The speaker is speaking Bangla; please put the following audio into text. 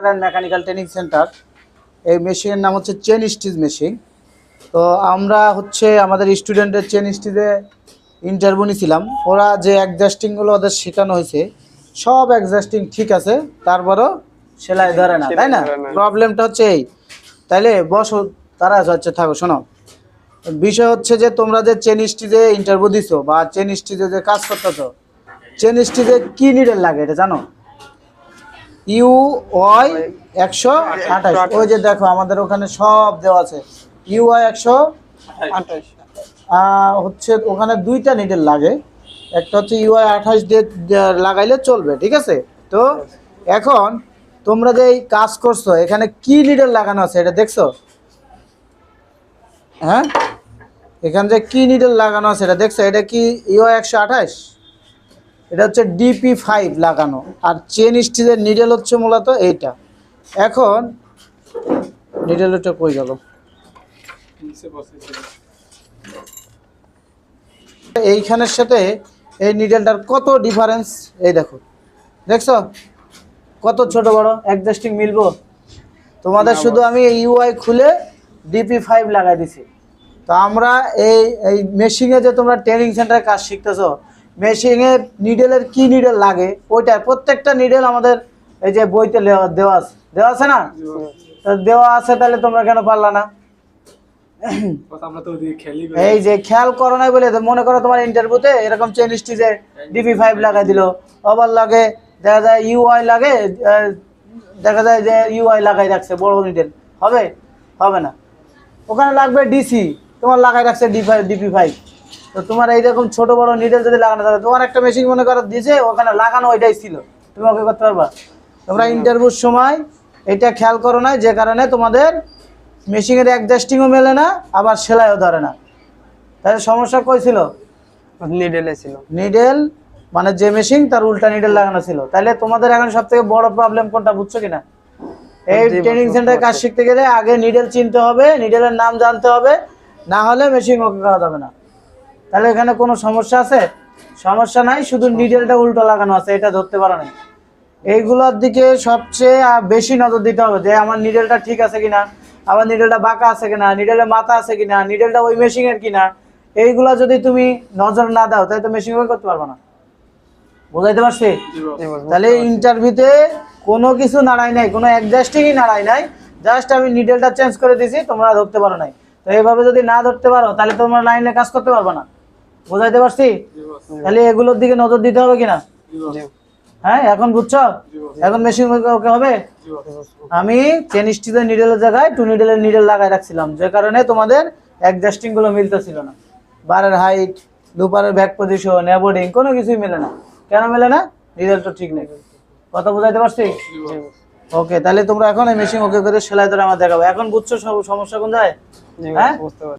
মেকানিক্যাল ট্রেনিং সেন্টার এই মেশিনের নাম হচ্ছে চেন স্টিচ মেশিন তো আমরা হচ্ছে আমাদের স্টুডেন্টের চেন স্টিচে ইন্টারভিউ নিয়েছিলাম ওরা যে অ্যাডজাস্টিংগুলো ওদের শেখানো হয়েছে সব অ্যাডজাস্টিং ঠিক আছে তারপরও সেলাই ধরে না তাই না? না। প্রবলেমটা হচ্ছে এই। তাইলে বসো তারা হচ্ছে থাকো শোনো। বিষয় হচ্ছে যে তোমরা যে চেন স্টিচে ইন্টারভিউ দিছো বা চেন স্টিচে যে কাজ করতেছো চেন স্টিচে কি নিডেল লাগে এটা জানো? ইউ ওয়াই একশো আঠাশ। ওই যে দেখো, আমাদের ওখানে সব দেওয়া আছে। ইউ ওয়াই একশো আঠাশ। হচ্ছে ওখানে দুইটা নিডেল লাগে। একটা হচ্ছে ইউআই আঠাশ দিয়ে লাগাইলে চলবে, ঠিক আছে? তো এখন তোমরা যে কাজ করছ, এখানে কি নিডেল লাগানো আছে এটা দেখছ? হ্যাঁ? এখানে যে কি নিডেল লাগানো আছে এটা দেখছ? এটা কি ইউআই একশো আঠাশ? এটা হচ্ছে ডিপি ফাইভ লাগানো। আর চেন স্টিলের নিডেল হচ্ছে মূলত এইটা। এখন নিডেল ওটা কই গেল? এইখানের সাথে এই নিডেলটার কত ডিফারেন্স এই দেখো। দেখছ? কত ছোট বড়? অ্যাডজাস্টিং মিলবো? তোমাদের শুধু আমি ইউআই খুলে ডিপি ফাইভ লাগাই দিছি। তো আমরা এই এই মেশিনে যে তোমরা ট্রেনিং সেন্টারে কাজ শিখতেছো মেশিনে নিডেলের কি নিডেল লাগে? ওইটা প্রত্যেকটা নিডেল আমাদের এই যে বইতে দেওয়া আছে। দেওয়া আছে না? দেওয়া আছে। তাহলে তোমরা কেন পারলা না? এই যে খেয়াল করো নাই বলে তো মনে করো তোমার ইন্টারভিউতে এরকম চেন স্টিচে ডিপি ফাইভ লাগাই দিল। আবার লাগে দেখা যায় ইউআই লাগে দেখা যায় যে ইউআই লাগাই রাখছে বড় নিডেল হবে? হবে না। ওখানে লাগবে ডিসি তোমার লাগাই রাখছে ডি ফাইভ ডিপি ফাইভ তো তোমার এইরকম ছোট বড় নিডেল যদি লাগানো থাকে তোমার একটা মেশিন মনে করো দিয়েছে ওখানে লাগানো ওইটাই ছিল। তুমি ওকে করতে পারবা? তোমরা ইন্টারভিউর সময় এটা খেয়াল করো না যে কারণে তোমাদের মেশিনের অ্যাডজাস্টিংও মেলে না আবার সেলাইও ধরে না। তাহলে সমস্যা কই ছিল? নিডেলে ছিল। নিডেল মানে যে মেশিন তার উল্টা নিডেল লাগানো ছিল। তাহলে তোমাদের এখন সব থেকে বড় প্রবলেম কোনটা বুঝছ কিনা? এই ট্রেনিং সেন্টারে কাজ শিখতে গেলে আগে নিডেল চিনতে হবে নিডেলের নাম জানতে হবে না হলে মেশিন ওকে করা যাবে না। তাহলে এখানে কোনো সমস্যা আছে? সমস্যা নাই শুধু নিডেলটা উল্টো লাগানো আছে এটা ধরতে পারো নাই। এইগুলোর দিকে সবচেয়ে বেশি নজর দিতে হবে যে আমার নিডেলটা ঠিক আছে কিনা আমার নিডেলটা বাঁকা আছে কিনা নিডেলের মাথা আছে কিনা নিডেলটা ওই মেশিনের কিনা এইগুলা যদি তুমি নজর না দাও তাহলে তো মেশিন করতে পারবে না। বুঝাইতে পারছি? তাহলে ইন্টারভিউতে কোনো কিছু নাড়াই নাই কোনো অ্যাডজাস্টিংই নাড়াই নাই জাস্ট আমি নিডেলটা চেঞ্জ করে দিছি তোমরা ধরতে পারো নাই। তো এইভাবে যদি না ধরতে পারো তাহলে তোমরা লাইনে কাজ করতে পারবে না। বুঝাইতে পারছি? তাহলে এগুলোর দিকে নজর দিতে হবে কিনা? হ্যাঁ এখন বুঝছ? এখন মেশিন ওকে হবে? আমি চেন স্টিচের নিডেলের জায়গায় টু নিডেলের নিডেল লাগাই রাখছিলাম যে কারণে তোমাদের অ্যাডজাস্টিংগুলো মিলতেছিল না। বারের হাইট দুপারের ব্যাক পজিশন অ্যাবোর্ডিং কোনো কিছুই মেলে না। কেন মেলে না? নিডেল তো ঠিক নেই। কথা বোঝাইতে পারছি? ওকে তাহলে তোমরা এখন এই মেশিন ওকে করে সেলাই ধরে আমার দেখাবো। এখন বুঝছ সব সমস্যা কোন যায় হ্যাঁ? বুঝতে